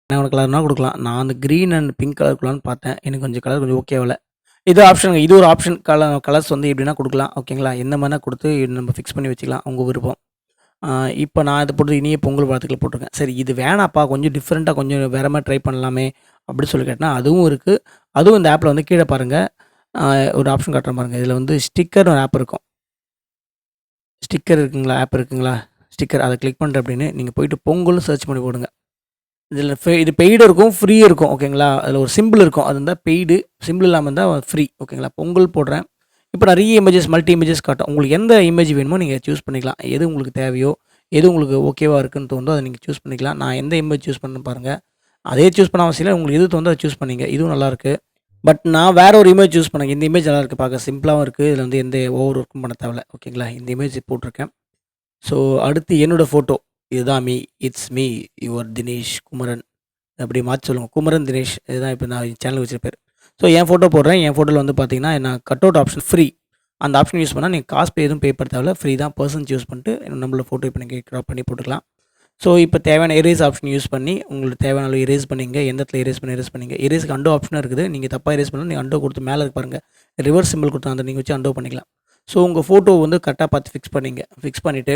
என்ன கலர்னால் கொடுக்கலாம். நான் அந்த க்ரீன் அண்ட் பிங்க் கலர் கொடுக்கலான்னு பார்த்தேன். எனக்கு கொஞ்சம் கலர் கொஞ்சம் ஓகே ஆகலை. இது ஆப்ஷனுங்க இது ஒரு ஆப்ஷன் கலர் கலர்ஸ் வந்து எப்படின்னா கொடுக்கலாம். ஓகேங்களா? எந்த மாதிரினா கொடுத்து நம்ம ஃபிக்ஸ் பண்ணி வச்சுக்கலாம். உங்கள் விருப்பம். இப்போ நான் இதை போட்டு இனிய பொங்கல் வாழ்த்துக்கள் போட்டிருக்கேன். சரி இது வேணாப்பா. கொஞ்சம் டிஃப்ரெண்ட்டாக கொஞ்சம் வேறு மாதிரி ட்ரை பண்ணலாமே அப்படி சொல்லி கேட்டால் அதுவும் இருக்குது அதுவும் இந்த ஆப்பில் வந்து கீழே பாருங்கள் ஒரு ஆப்ஷன் காட்டுறேன் பாருங்கள் இதில் வந்து ஸ்டிக்கர் ஒரு ஆப் இருக்கும். ஸ்டிக்கர் இருக்குங்களா? ஆப் இருக்குங்களா? ஸ்டிக்கர் அதை கிளிக் பண்ணுற அப்படின்னு நீங்கள் போயிட்டு பொங்கலும் சர்ச் பண்ணி போடுங்க. இதில் இது பெய்டு இருக்கும் ஃப்ரீ இருக்கும் ஓகேங்களா அதில் ஒரு சிம்பிள் இருக்கும். அது இருந்தால் பெய்டு சிம்பிள் இல்லாமல் இருந்தால் ஃப்ரீ ஓகேங்களா பொங்கல் போடுறேன். இப்போ நிறைய இமேஜஸ் மல்டி இமேஜஸ் காட்டும். உங்களுக்கு எந்த இமேஜ் வேணுமோ நீங்கள் சூஸ் பண்ணிக்கலாம். எது உங்களுக்கு தேவையோ எது உங்களுக்கு ஓகேவாக இருக்குன்னு தோணுதோ அதை நீங்கள் சூஸ் பண்ணிக்கலாம். நான் எந்த இமேஜ் சூஸ் பண்ண பாருங்கள் அதே சூஸ் பண்ண அவசியம் இல்லை. உங்களுக்கு எது தோணுதோ அதை சூஸ் பண்ணிங்க. இதுவும் நல்லாயிருக்கு பட் நான் வேற ஒரு இமேஜ் சூஸ் பண்ணேன். இந்த இமேஜ் நல்லா இருக்குது பார்க்க. சிம்பிளாகவும் இருக்குது இதில் வந்து எந்த ஓவர் ஒர்க்கும் பண்ண தேவையில்ல. ஓகேங்களா இந்த இமேஜ் போட்டிருக்கேன். ஸோ அடுத்து என்னோடய ஃபோட்டோ இதுதான் me it's me your Dinesh Kumaran. அப்படி மாற்றி சொல்லுங்கள் குமரன் தினேஷ் இதுதான் இப்போ நான் சேனல் வச்சுருப்பேன். ஸோ என் ஃபோட்டோ போடுறேன். என் ஃபோட்டோவில் வந்து பார்த்தீங்கன்னா நான் கட் அவுட் ஆப்ஷன் ஃப்ரீ அந்த ஆப்ஷன் யூஸ் பண்ணால் நீங்கள் காசு பே எதுவும் பே பண்ண ஃப்ரீ தான் பர்சன்ஸ் யூஸ் பண்ணிட்டு நம்மளோட ஃபோட்டோ இப்போ நீங்கள் க்ராப் பண்ணி போட்டுக்கலாம். ஸோ இப்போ தேவையான எரேஸ் ஆப்ஷன் யூஸ் பண்ணி உங்களுக்கு தேவையான அளவு எரேஸ் பண்ணிங்க. எந்த இடத்துல எரேஸ் பண்ணி எரேஸ் பண்ணிங்க. எரேஸ்க்கு அண்டோ ஆப்ஷனும் இருக்குது. நீங்கள் தப்பாக எரேஸ் பண்ணலாம் நீங்கள் அண்டோ கொடுத்து மேலே பாருங்கள் ரிவர்ஸ் சிம்பிள் கொடுத்து அந்த நீங்கள் வச்சு அண்டோ பண்ணிக்கலாம். ஸோ உங்கள் ஃபோட்டோ வந்து கரெக்டாக பார்த்து ஃபிக்ஸ் பண்ணிங்க. ஃபிக்ஸ் பண்ணிவிட்டு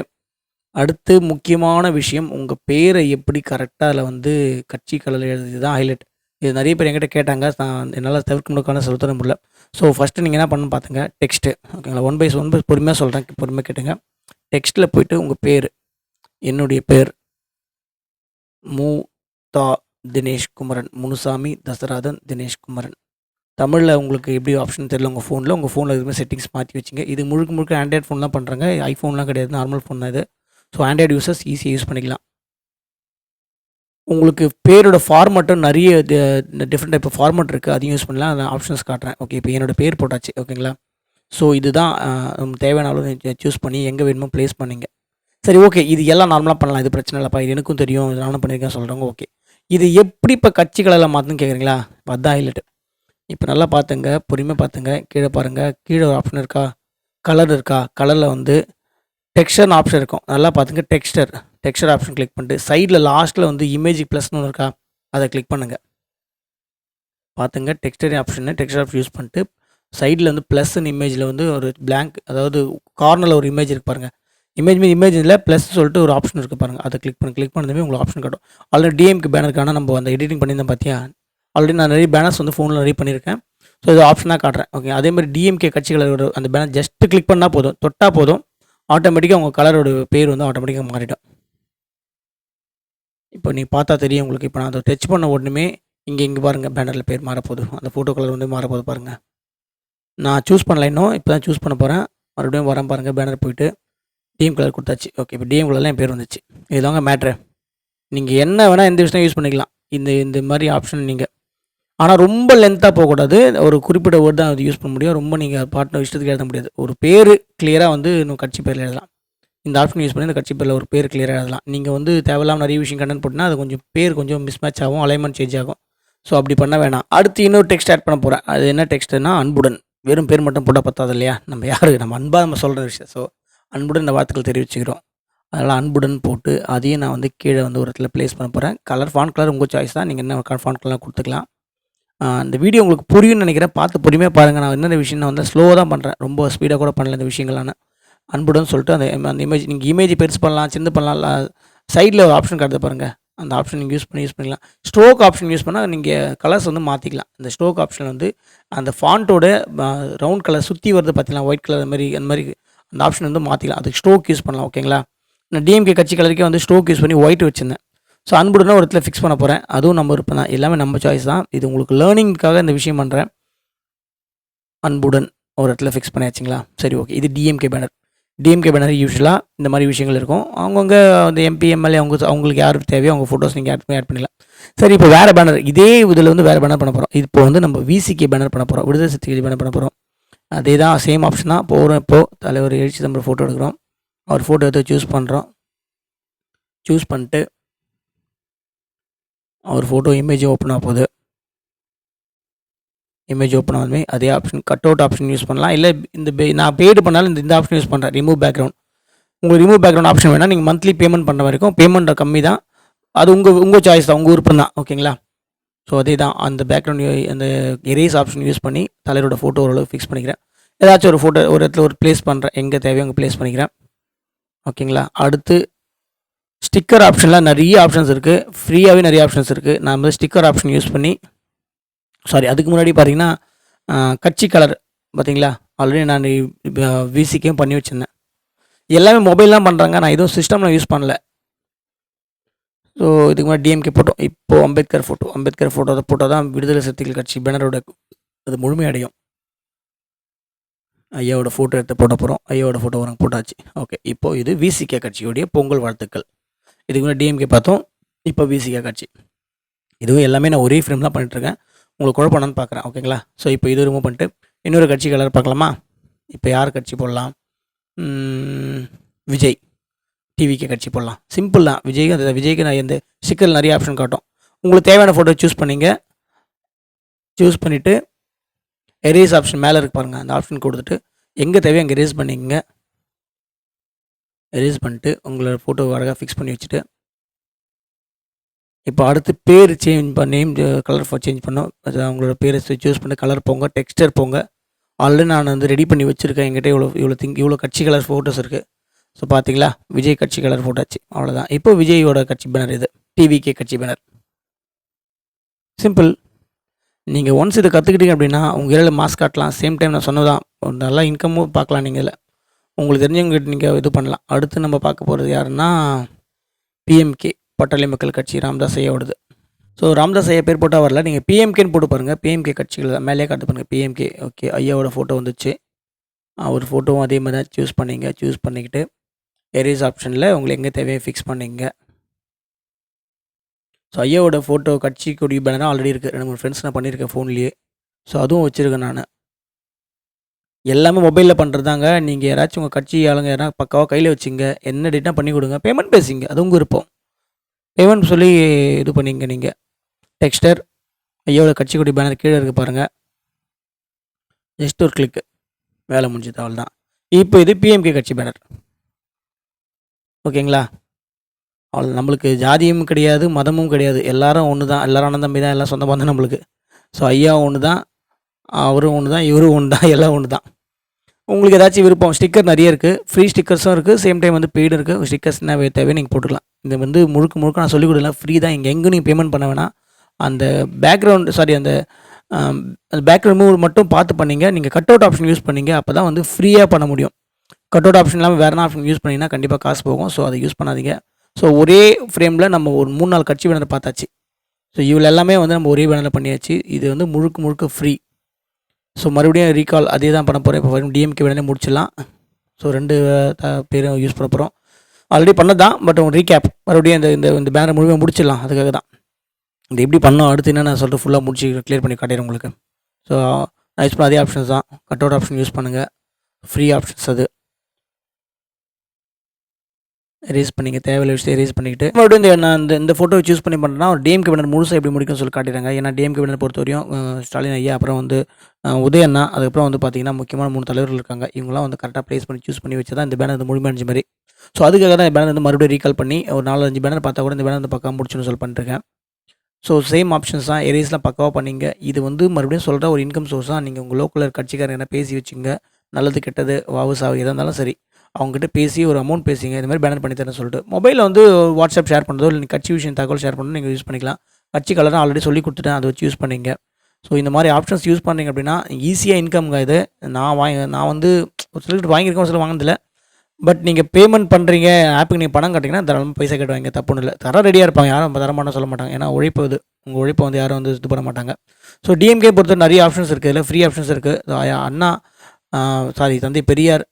அடுத்து முக்கியமான விஷயம் உங்கள் பேரை எப்படி கரெக்டாக அதில் வந்து கட்சி கலரில் எழுதுறது தான் ஹைலைட் இது நிறைய பேர் என்கிட்ட கேட்டாங்க. நான் என்னால் தவிர்க்க முடியாத சொல்ல தர முடியல. ஸோ ஃபஸ்ட்டு நீங்கள் என்ன பண்ணணும் பார்த்துங்க டெக்ஸ்ட்டு ஓகேங்களா ஒன் பைஸ் ஒன் பைஸ் பொறுமையாக சொல்கிறேன் பொறுமையாக கேட்டுங்க. டெக்ஸ்ட்டில் போயிட்டு உங்கள் பேர் என்னுடைய பேர் மு. தா. தினேஷ் குமரன் முனுசாமி தசராதன் தினேஷ் குமரன் தமிழில் உங்களுக்கு எப்படி ஆப்ஷன் தெரியல உங்கள் ஃபோனில் உங்கள் ஃபோனில் எதுவுமே செட்டிங்ஸ் மாற்றி வச்சுங்க. இது முழுக்க முழுக்க ஆண்ட்ராய்ட் ஃபோன் தான் பண்ணுறாங்க ஐஃபோன்லாம் கிடையாது. நார்மல் ஃபோன் தான் இது. ஸோ ஆண்ட்ராய்டு யூசர்ஸ் ஈஸியாக யூஸ் பண்ணிக்கலாம். உங்களுக்கு பேரோட ஃபார்மட்டும் நிறைய டிஃப்ரெண்ட் டைப் ஃபார்மட் இருக்குது அதையும் யூஸ் பண்ணலாம். நான் ஆப்ஷன்ஸ் காட்டுறேன். ஓகே இப்போ என்னோட பேர் போட்டாச்சு ஓகேங்களா ஸோ இதுதான் தேவையான அளவு சூஸ் பண்ணி எங்கே வேணுமோ ப்ளேஸ் பண்ணிங்க. சரி ஓகே இது எல்லாம் நார்மலாக பண்ணலாம். இது பிரச்சனை இல்லைப்பா. இது எனக்கும் தெரியும். இது நானும் பண்ணியிருக்கேன் சொல்கிறவங்க ஓகே இது எப்படி இப்போ கட்சிகளெல்லாம் மாற்றுன்னு கேட்குறீங்களா இப்போ அதான் ஹைலைட் இப்போ நல்லா பார்த்துங்க பொறுமையாக பார்த்துங்க கீழே பாருங்கள் கீழே ஒரு ஆப்ஷன் இருக்கா? கலர் இருக்கா? கலரில் வந்து டெக்ஸ்டர்னு ஆப்ஷன் இருக்கும். நல்லா பார்த்துங்க. டெக்ஸ்டர் டெக்ஸ்டர் ஆப்ஷன் கிளிக் பண்ணிட்டு சைடில் லாஸ்ட்டில் வந்து இமேஜ் ப்ளஸ்னு ஒன்று இருக்கா? அதை கிளிக் பண்ணுங்கள் பார்த்துங்க. Texter option texter option use பண்ணிட்டு சைடில் வந்து ப்ளஸ்ன்னு இமேஜில் வந்து ஒரு பிளாங்க் அதாவது கார்னரில் ஒரு இமேஜ் இருக்கு பாருங்கள் இமேஜ் மீது இமேஜ் இல்லை ப்ளஸ் சொல்லிட்டு ஒரு ஆப்ஷன் இருக்குது பாருங்கள் அதை கிளிக் பண்ணி கிளிக் பண்ணதுமே உங்களுக்கு ஆப்ஷன் காட்டும். ஆல்ரெடி டிஎம்க்கு பேனருக்கான நம்ம அந்த எடிட்டிங் பண்ணியிருந்தேன் பார்த்தியா ஆல்ரெடி நான் நிறைய பேனர்ஸ் வந்து ஃபோனில் நிறைய பண்ணியிருக்கேன். ஸோ இது ஆப்ஷனாக காட்டுறேன். ஓகே அதே மாதிரி டிஎம்கே கட்சிகளோட அந்த பேனர் ஜஸ்ட் கிளிக் பண்ணால் போதும். தொட்டால் போதும். ஆட்டோமேட்டிக்காக உங்கள் கலரோட பேர் வந்து ஆட்டோமேட்டிக்காக மாறிடும். இப்போ நீ பார்த்தா தெரியும் உங்களுக்கு. இப்போ நான் அதை டச் பண்ண உடனே இங்கே இங்கே பாருங்கள் பேனரில் பேர் மாறப்போகுது. அந்த ஃபோட்டோ கலர் வந்து மாறப்போகுது பாருங்கள் நான் சூஸ் பண்ணல இன்னும் இப்போ தான் சூஸ் பண்ண போகிறேன் மறுபடியும் வரேன் பாருங்கள் பேனர் போயிட்டு டிஎம் கலர் கொடுத்தாச்சு. ஓகே இப்போ டிஎம் கலரில் என் பேர் வந்துச்சு. இதுதாங்க மேட்ரு நீங்கள் என்ன வேணால் எந்த விஷயம் யூஸ் பண்ணிக்கலாம். இந்த இந்த மாதிரி ஆப்ஷன் நீங்கள் ஆனால் ரொம்ப லென்த்தாக போகக்கூடாது. ஒரு குறிப்பிட்ட வேர்டு தான் அது யூஸ் பண்ண முடியும். ரொம்ப நீங்கள் பாட்டு இஷ்டத்துக்கு எழுத முடியாது. ஒரு பேர் கிளியராக வந்து இன்னும் கட்சி பேரில் எழுதலாம். இந்த ஆப்ஷன் யூஸ் பண்ணி இந்த கட்சி பேரில் ஒரு பேர் கிளியராக எழுதலாம். நீங்கள் வந்து தேவையில்லாமல் நிறைய விஷயம் கண்டென்ட் போட்டினா அது கொஞ்சம் பேர் கொஞ்சம் மிஸ்மேட்ச் ஆகும் அலைன்மெண்ட் சேஞ்ச் ஆகும். ஸோ அப்படி பண்ண வேணாம். அடுத்து இன்னொரு டெக்ஸ்ட் ஆட் பண்ண போகிறேன் அது என்ன டெக்ஸ்ட்னா அன்புடன். வெறும் பேர் மட்டும் போட்டால் பத்தாது இல்லையா? நம்ம யார்? நம்ம அன்பாக நம்ம சொல்கிற விஷயம். ஸோ அன்புடன் இந்த வார்த்தைகள் தெரிவிச்சுக்கிறோம். அதனால் அன்புடன் போட்டு அதையும் நான் வந்து கீழே வந்து ஒரு இடத்துல ப்ளேஸ் பண்ண போகிறேன் கலர் ஃபான் கலர் உங்கள் சாய்ஸ் தான். நீங்கள் என்ன ஃபான் கலர் கொடுத்துக்கலாம். இந்த வீடியோ உங்களுக்கு புரியும்னு நினைக்கிறேன். பார்த்து பொறுமையாக பாருங்கள் நான் என்னென்ன விஷயம் நான் வந்து ஸ்லோவாக தான் பண்ணுறேன் ரொம்ப ஸ்பீடாக கூட பண்ணல இந்த விஷயங்களான அன்புடன் சொல்லிட்டு அந்த அந்த இமேஜ் நீங்கள் இமேஜ் பெருசு பண்ணலாம் சின்ன பண்ணலாம். சைடில் ஒரு ஆப்ஷன் காட்டுது பாருங்கள் அந்த ஆப்ஷன் நீங்கள் யூஸ் பண்ணி யூஸ் பண்ணிக்கலாம். ஸ்ட்ரோக் ஆப்ஷன் யூஸ் பண்ணால் நீங்கள் கலர்ஸ் வந்து மாற்றிக்கலாம் இந்த ஸ்ட்ரோக் ஆப்ஷன் வந்து அந்த ஃபாண்ட்டோட ரவுண்ட் கலர் சுற்றி வருது பார்த்தீங்களா ஒயிட் கலர் மாதிரி அந்த மாதிரி அந்த ஆப்ஷன் வந்து மாற்றிக்கலாம் அதுக்கு ஸ்ட்ரோக் யூஸ் பண்ணலாம் ஓகேங்களா நான் டிஎம்கே கட்சி கலருக்கே வந்து ஸ்ட்ரோக் யூஸ் பண்ணி ஒயிட் வச்சிருந்தேன். ஸோ அன்புடனே ஒரு இடத்துல ஃபிக்ஸ் பண்ண போகிறேன் அதுவும் நம்ம விருப்பம் தான். எல்லாமே நம்ம சாய்ஸ் தான். இது உங்களுக்கு லேர்னிங்க்காக இந்த விஷயம் பண்ணுறேன் அன்புடன் ஒரு இடத்துல ஃபிக்ஸ் பண்ணியாச்சுங்களா? சரி ஓகே இது டிஎம்கே பேனர் டிஎம்கே பேனர் யூஸ்வலாக இந்த மாதிரி விஷயங்கள் இருக்கும். அவங்கவுங்க அந்த எம்பி எம்எல்ஏ அவங்க அவங்களுக்கு யாருக்கு தேவையோ அவங்க ஃபோட்டோஸ் நீங்கள் ஆட் பண்ணி ஆட் பண்ணிடலாம் சரி இப்போ வேறு பேனர் இதே இதில் வந்து வேறு பேனர் பண்ண போகிறோம் இப்போ வந்து நம்ம விசிகே பேனர் பண்ண போகிறோம் விடுதலை சக்தி பேனர் பண்ண போகிறோம் அதே தான் சேம் ஆப்ஷன் தான். போகிறோம் இப்போது தலைவர் எழுச்சி தம்பர் ஃபோட்டோ எடுக்கிறோம். அவர் ஃபோட்டோ எடுத்து சூஸ் பண்ணுறோம் சூஸ் பண்ணிட்டு அவர் ஃபோட்டோ இமேஜ் ஓப்பன் ஆக போகுது. இமேஜ் ஓப்பன் ஆகுதுமே அதே option cut out option use பண்ணலாம். இல்லை இந்த பே- நான் பெய்டு பண்ணாலும் இந்த இந்த ஆப்ஷன் யூஸ் பண்ணுறேன் ரிமூவ் பேக்ரவுண்ட் உங்களுக்கு ரிமூவ் பேக்ரவுண்ட் ஆப்ஷன் வேணால் நீங்கள் மந்த்லி பேமெண்ட் பண்ண வரைக்கும் பேமெண்ட் கம்மி தான். அது உங்கள் உங்கள் சாய்ஸ் தான். உங்கள் விருப்பம் தான். ஓகேங்களா ஸோ அதே தான். அந்த பேக்ரவுண்ட் அந்த எரேஸ் ஆப்ஷன் யூஸ் பண்ணி தலைவரோட ஃபோட்டோ ஓரளவு ஃபிக்ஸ் பண்ணிக்கிறேன். ஏதாச்சும் ஒரு ஃபோட்டோ ஒரு இடத்துல ஒரு ப்ளேஸ் பண்ணுறேன் எங்கே தேவையோ அங்கே ப்ளேஸ் பண்ணிக்கிறேன். ஓகேங்களா அடுத்து ஸ்டிக்கர் ஆப்ஷனில் நிறைய ஆப்ஷன்ஸ் இருக்குது ஃப்ரீயாகவே நிறைய ஆப்ஷன்ஸ் இருக்குது நான் வந்து ஸ்டிக்கர் ஆப்ஷன் யூஸ் பண்ணி சாரி அதுக்கு முன்னாடி பார்த்தீங்கன்னா கட்சி கலர் பார்த்தீங்களா ஆல்ரெடி நான் விசிக்கையும் பண்ணி வச்சுருந்தேன். எல்லாமே மொபைல்லாம் பண்ணுறாங்க நான் எதுவும் சிஸ்டமில் யூஸ் பண்ணல. ஸோ இதுக்கு முன்னாடி டிஎம்கே போட்டோம் இப்போ Ambedkar photo Ambedkar photo photo தான் விடுதலை சிறுத்தைகள் கட்சி பேனரோட அது முழுமையடையும் ஐயாவோட ஃபோட்டோ எடுத்து போட்ட போகிறோம் ஐயாவோட ஃபோட்டோ வரங்க போட்டாச்சு. ஓகே இப்போ இது விசிகே கட்சியுடைய பொங்கல் வாழ்த்துக்கள். இதுக்கு முன்னாடி டிஎம்கே பார்த்தோம் இப்போ விசிகே கட்சி. இதுவும் எல்லாமே நான் ஒரே ஃப்ரேம் தான் பண்ணிட்டுருக்கேன். உங்களுக்கு குழப்பம்னு பார்க்குறேன் ஓகேங்களா ஸோ இப்போ இது ரிமூவ் பண்ணிட்டு இன்னொரு கட்சி கலர் பார்க்கலாமா? இப்போ யார் கட்சி போடலாம்? விஜய். டிவிக்கு கட்சி போடலாம். சிம்பிள் தான். விஜய்க்கு அந்த விஜய்க்கு நான் எந்த சிக்கல் நிறைய ஆப்ஷன் காட்டும். உங்களுக்கு தேவையான ஃபோட்டோ சூஸ் பண்ணிங்க. சூஸ் பண்ணிவிட்டு எரேஸ் ஆப்ஷன் மேலே இருக்கு பாருங்கள் அந்த ஆப்ஷன் கொடுத்துட்டு எங்கே தேவையோ அங்கே எரேஸ் பண்ணிக்கங்க. எரேஸ் பண்ணிட்டு உங்களோட ஃபோட்டோ அழகாக ஃபிக்ஸ் பண்ணி வச்சுட்டு இப்போ அடுத்து பேர் சேஞ்ச் பண்ண நேம் கலர் சேஞ்ச் பண்ணோம். அவங்களோட பேரை சூஸ் பண்ணி கலர் போங்க டெக்ஸ்டர் போங்க. ஆல்ரெடி நான் வந்து ரெடி பண்ணி வச்சுருக்கேன். என்கிட்ட இவ்வளோ இவ்வளோ திங்க் இவ்வளோ கட்சி கலர் ஃபோட்டோஸ் இருக்குது ஸோ பார்த்தீங்களா விஜய் கட்சி கலர் ஃபோட்டோச்சு அவ்வளோதான் இப்போ விஜயோட கட்சி பேனர் இது. டிவிகே கட்சி பேனர் சிம்பிள் நீங்கள் ஒன்ஸ் இதை கற்றுக்கிட்டீங்க அப்படின்னா உங்கள் இதில் மாஸ்க் காட்டலாம். சேம் டைம் நான் சொன்னதான் ஒரு நல்லா இன்கமும் பார்க்கலாம் நீங்கள் இதில். உங்களுக்கு தெரிஞ்சவங்க நீங்கள் இது பண்ணலாம். அடுத்து நம்ம பார்க்க போகிறது யாருன்னா பிஎம்கே பட்டாளி மக்கள் கட்சி ராம்தாஸ் ஐயாவோடது ஸோ ராமதாஸ் ஐயா பேர் போட்டால் வரல. நீங்கள் பிஎம்கேன்னு போட்டு பாருங்கள் பிஎம்கே கட்சிகள் தான். மேலே காட்டு பாருங்கள் பிஎம்கே ஓகே ஐயாவோட ஃபோட்டோ வந்துச்சு. அவர் ஃபோட்டோவும் அதே மாதிரி தான். சூஸ் பண்ணிங்க. சூஸ் பண்ணிக்கிட்டு எரேஸ் ஆப்ஷனில் உங்களுக்கு எங்கே தேவையோ ஃபிக்ஸ் பண்ணிங்க. ஸோ ஐயாவோட ஃபோட்டோ கட்சி கொடி பேனர் ஆல்ரெடி இருக்குது ரெண்டு மூணு ஃப்ரெண்ட்ஸ் நான் பண்ணியிருக்கேன் ஃபோன்லேயே ஸோ அதுவும் வச்சுருக்கேன் நான். எல்லாமே மொபைலில் பண்ணுறதாங்க நீங்கள் யாராச்சும் உங்கள் கட்சி ஆளுங்க யாராவது பக்காவாக கையில் வச்சுங்க. என்ன டேட்டாக பண்ணி கொடுங்க. பேமெண்ட் பேசிங்க. அது உங்கள் விருப்பம். பேமெண்ட் சொல்லி இது பண்ணிங்க நீங்கள் டெக்ஸ்டர் ஐயோட கட்சி கொடி பேனர் கீழே இருக்குது பாருங்கள் ஜஸ்ட் ஒரு கிளிக்கு வேலை முடிஞ்சது. அவள் தான் இப்போ இது பிஎம்கே கட்சி பேனர் ஓகேங்களா அவ்வளோ நம்மளுக்கு ஜாதியும் கிடையாது மதமும் கிடையாது. எல்லாரும் ஒன்று தான் எல்லாரும் அண்ணன் தம்பி தான் எல்லாம் சொந்த பந்தம் நம்மளுக்கு. ஸோ ஐயா ஒன்று தான் அவரும் ஒன்று தான் இவரும் ஒன்று தான் எல்லாம் ஒன்று தான் உங்களுக்கு ஏதாச்சும் விருப்பம் ஸ்டிக்கர் நிறைய இருக்குது ஃப்ரீ ஸ்டிக்கர்ஸும் இருக்குது சேம் டைம் வந்து பெய்டு இருக்குது ஸ்டிக்கர்ஸ் என்ன தேவையோ நீங்கள் போட்டுக்கலாம். இது வந்து முழுக்க முழுக்க நான் சொல்லிக் கொடுக்கல. ஃப்ரீ தான். இங்கே எங்கே நீங்கள் பேமெண்ட் பண்ண வேணாம். அந்த பேக்ரவுண்ட் சாரி அந்த அந்த பேக்ரவுண்ட் மூவ் மட்டும் பார்த்து பண்ணீங்க. நீங்கள் கட் அவுட் ஆப்ஷன் யூஸ் பண்ணிங்க. அப்போ தான் வந்து ஃப்ரீயாக பண்ண முடியும். கட் அவுட் ஆப்ஷன் இல்லாமல் வேறு ஆப்ஷன் யூஸ் பண்ணிங்கன்னா கண்டிப்பாக காசு போகும். ஸோ அதை யூஸ் பண்ணாதீங்க. ஸோ ஒரே ஃப்ரேமில் நம்ம ஒரு மூணு நாலு கட்சி பேனர் பார்த்தாச்சு. ஸோ இவ்வளோ எல்லாமே வந்து நம்ம ஒரே பேனரில் பண்ணியாச்சு. இது வந்து முழுக்க முழுக்க ஃப்ரீ ஸோ மறுபடியும் ரீகால் அதே தான் பண்ண போகிறேன் இப்போ டிஎம்கே உடனே முடிச்சிடலாம். ஸோ ரெண்டு பேரும் யூஸ் பண்ண போகிறோம் ஆல்ரெடி பண்ணது தான் பட் ரீகேப் மறுபடியும் இந்த இந்த இந்த பேனர் முழுமையாக முடிச்சிடலாம். அதுக்காக தான். இது எப்படி பண்ணோம் அடுத்து என்ன நான் சொல்லிட்டு ஃபுல்லாக முடிச்சு க்ளியர் பண்ணி காட்டிடுறேன் உங்களுக்கு. ஸோ நான் யூஸ் பண்ண அதே ஆப்ஷன்ஸ் தான். கட் அவுட் ஆப்ஷன் யூஸ் பண்ணுங்கள் ஃப்ரீ ஆப்ஷன்ஸ் அது. ரேஸ் பண்ணிங்க தேவையில்ல விஷயத்தை ரேஸ் பண்ணிக்கிட்டு. மறுபடியும் இந்த நான் இந்த இந்த ஃபோட்டோ சூஸ் பண்ணி பண்ணுறேன்னா ஒரு டிஎம்கே பேனர் முழுசாக எப்படி முடிக்கும்னு சொல்லி காட்டிடுறாங்க. ஏன்னா டிஎம் பேனர் பொறுத்த வரையும் ஸ்டாலின் ஐயா அப்புறம் வந்து உதயண்ணா அதுக்கப்புறம் வந்து பார்த்தீங்கன்னா முக்கியமான மூணு தலைவர்கள் இருக்காங்க. இவங்களாம் வந்து கரெக்டாக ப்ளேஸ் பண்ணி சூஸ் பண்ணி வச்சு தான் இந்த பேனர் வந்து முழுமையடைஞ்ச மாதிரி. ஸோ அதுக்காக தான் இந்த பேனர் வந்து மறுபடியும் ரீகால் பண்ணி ஒரு நாலு அஞ்சு பேனர் பார்த்தா கூட இந்த பேனர் வந்து பக்கம் முடிச்சுன்னு சொல்லி பண்ணிருக்கேன். ஸோ சேம் ஆப்ஷன்ஸ் தான் எரேஸ்லாம் பக்காவாக பண்ணீங்க. இது வந்து மறுபடியும் சொல்கிற ஒரு இன்கம் சோர்ஸ் தான் நீங்கள் உங்கள் லோக்கலர் கட்சிக்காரங்க என்ன பேசி வச்சுங்க நல்லது கெட்டது வாவு சாவு எதாக இருந்தாலும் சரி. அவங்ககிட்ட பேசி ஒரு அமௌண்ட் பேசிங்க இந்த மாதிரி பேனர் பண்ணி தரேன் சொல்லிட்டு. மொபைலில் வந்து வாட்ஸ்அப் ஷேர் பண்ணுறதோ இல்லை கட்சி விஷயம் தகவல் ஷேர் பண்ணணும் நீங்கள் யூஸ் பண்ணிக்கலாம். கட்சி கலரும் ஆல்ரெடி சொல்லி கொடுத்துட்டேன் அதை வச்சு யூஸ் பண்ணிங்க. ஸோ இந்த மாதிரி ஆப்ஷன்ஸ் யூஸ் பண்ணிங்க அப்படின்னா ஈஸியாக இன்கம்ங்க இது. நான் வாங்கி நான் வந்து ஒரு சிலர் வாங்கியிருக்கேன் ஒரு சில வாங்கினதில்ல. பட் நீங்கள் பேமெண்ட் பண்ணுறீங்க ஆப்புக்கு நீங்கள் பணம் கட்டிங்கன்னா தாராளமாக பைசா கட்டுவாங்க தப்புன்னு இல்லை. தர ரெடியாக இருப்பாங்க யாரும் தரமாட்டோம் சொல்ல மாட்டாங்க. ஏன்னா உழைப்பு இது உங்கள் உழைப்பை வந்து யாரும் வந்து இது பண்ண மாட்டாங்க. ஸோ டிஎம்கே பொறுத்த நிறைய ஆப்ஷன்ஸ் இருக்குது இதில் ஃப்ரீ ஆப்ஷன்ஸ் இருக்குது அண்ணா சாரி தந்தை பெரியார்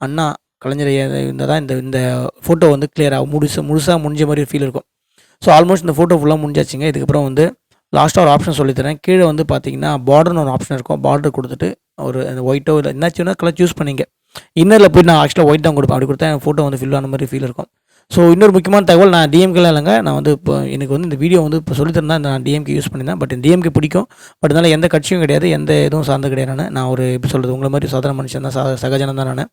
அண்ணா கலைஞர் இருந்தால் இந்த தான் இந்த இந்த ஃபோட்டோ வந்து கிளியராக முழுசு முழுசாக முடிஞ்ச மாதிரி ஃபீல் இருக்கும். ஸோ ஆல்மோஸ்ட் இந்த ஃபோட்டோ ஃபுல்லாக முடிஞ்சாச்சுங்க. இதுக்கப்புறம் வந்து லாஸ்ட்டாக ஒரு ஆப்ஷன் சொல்லித்தரேன். கீழே வந்து பார்த்தீங்கன்னா பார்டர்னு ஒரு ஆப்ஷன் இருக்கும். பார்டர் கொடுத்துட்டு ஒரு அந்த ஒயிட்டோ இல்லை என்னாச்சுன்னா கலர் சூஸ் பண்ணிங்க. இன்னரில் போய் நான் ஆக்சுவலாக ஒயிட் தான் கொடுப்பேன். அப்படி கொடுத்தா என் ஃபோட்டோ வந்து ஃபில் ஆன மாதிரி ஃபீல் இருக்கும். ஸோ இன்னொரு முக்கியமான தகவல் நான் டிஎம்கே இல்லைங்க. நான் வந்து இப்போ எனக்கு வந்து இந்த வீடியோ வந்து இப்போ சொல்லித்தரேன் தான். நான் டிஎம்கே யூஸ் பண்ணியிருந்தேன். பட் டிஎம்கே பிடிக்கும். பட் இருந்தாலும் எந்த கட்சியும் கிடையாது. எந்த இதுவும் சார்ந்து கிடையாது. நான் நான் ஒரு எப்படி சொல்கிறது உங்களை மாதிரி சாதாரண மனுஷன் தான். சா சகஜனம் தான் நான்.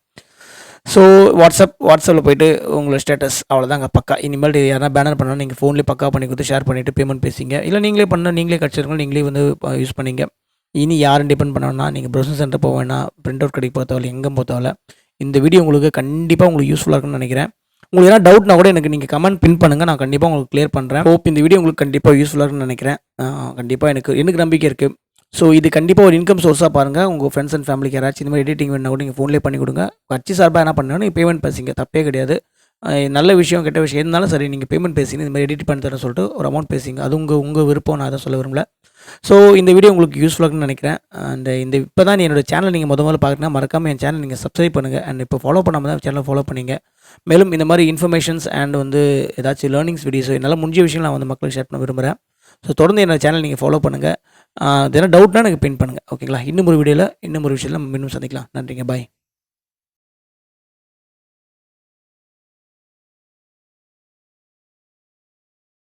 ஸோ வாட்ஸ்அப் வாட்ஸ்அப்பில் போயிட்டு உங்களோட ஸ்டேட்டஸ் அவ்வளோதாங்க பக்கா. இனிமேல் யாரா பேனர் பண்ணால் நீங்கள் ஃபோன்லேயே பக்கா பண்ணி கொடுத்து ஷேர் பண்ணிவிட்டு பேமெண்ட் பேசிங்க இல்லை நீங்களே பண்ண நீங்களே கட்சிருக்கோம் நீங்களே வந்து யூஸ் பண்ணிங்க. இனி யாரும் டிபெண்ட் பண்ணணும்னா நீங்கள் ப்ரௌசிங் சென்டர் போக வேணாம். பிரிண்ட் அவுட் கடைக்கு போகிறதாவில் எங்கே போகிறதாவில் இந்த வீடியோ உங்களுக்கு கண்டிப்பாக உங்களுக்கு யூஸ்ஃபுல்லாக இருக்கும்னு நினைக்கிறேன். உங்களுக்கு ஏதாவது டவுட்னா கூட எனக்கு நீங்கள் கமெண்ட் பின் பண்ணுங்கள் நான் கண்டிப்பாக உங்களுக்கு க்ளியர் பண்ணுறேன் ஹோப் இந்த வீடியோ உங்களுக்கு கண்டிப்பாக யூஸ்ஃபுல்லாக இருக்குன்னு நினைக்கிறேன். கண்டிப்பாக எனக்கு எனக்கு நம்பிக்கை இருக்குது ஸோ இது கண்டிப்பாக ஒரு இன்கம் சோர்ஸாக பாருங்கள் உங்கள் ஃப்ரெண்ட்ஸ் அண்ட் ஃபேமிலிக்கு யாராச்சும் இந்த மாதிரி எடிட்டிங் வேணா கூட நீங்கள் ஃபோன்லேயே பண்ணி கொடுங்க. கட்சி சார்பாக என்ன பண்ணணும் நீங்கள் பேமெண்ட் பேசிங்க. தப்பே கிடையாது. நல்ல விஷயம் கெட்ட விஷயம் இருந்தாலும் சரி நீங்கள் பேமெண்ட் பேசிங்க இந்த மாதிரி எடிட் பண்ணி தரேன் சொல்லிட்டு ஒரு அமௌண்ட் பேசிங்க. அது உங்கள் உங்கள் விருப்பம். நான் அதை சொல்ல விரும்பல. ஸோ இந்த வீடியோ உங்களுக்கு யூஸ்ஃபுல்லாக நினைக்கிறேன். அண்ட் இந்த இப்போ தான் என்னோட சேனல் நீங்கள் முத முதல்ல பார்க்குறீங்கன்னா மறக்காமல் என் சேனல் நீங்கள் சப்ஸ்கிரைப் பண்ணுங்கள் அண்ட் இப்போ ஃபாலோ பண்ணாமல் தான் சேனலை ஃபாலோ பண்ணிங்க. மேலும் இந்த மாதிரி இன்ஃபர்மேஷன்ஸ் அண்ட் வந்து ஏதாச்சும் லேர்னிங்ஸ் வீடியோஸ் என்னால் முடிஞ்ச விஷயம் நான் வந்து மக்களுக்கு ஷேர் பண்ண விரும்புகிறேன் ஸோ தொடர்ந்து என்னோட சேனல் நீங்கள் ஃபாலோ பண்ணுங்கள் எதனா டவுட்னா எனக்கு பின் பண்ணுங்கள் ஓகேங்களா இன்னும் ஒரு வீடியோவில் இன்னும் ஒரு விஷயத்தில் நம்ம இன்னும் சந்திக்கலாம். நன்றிங்க. பாய்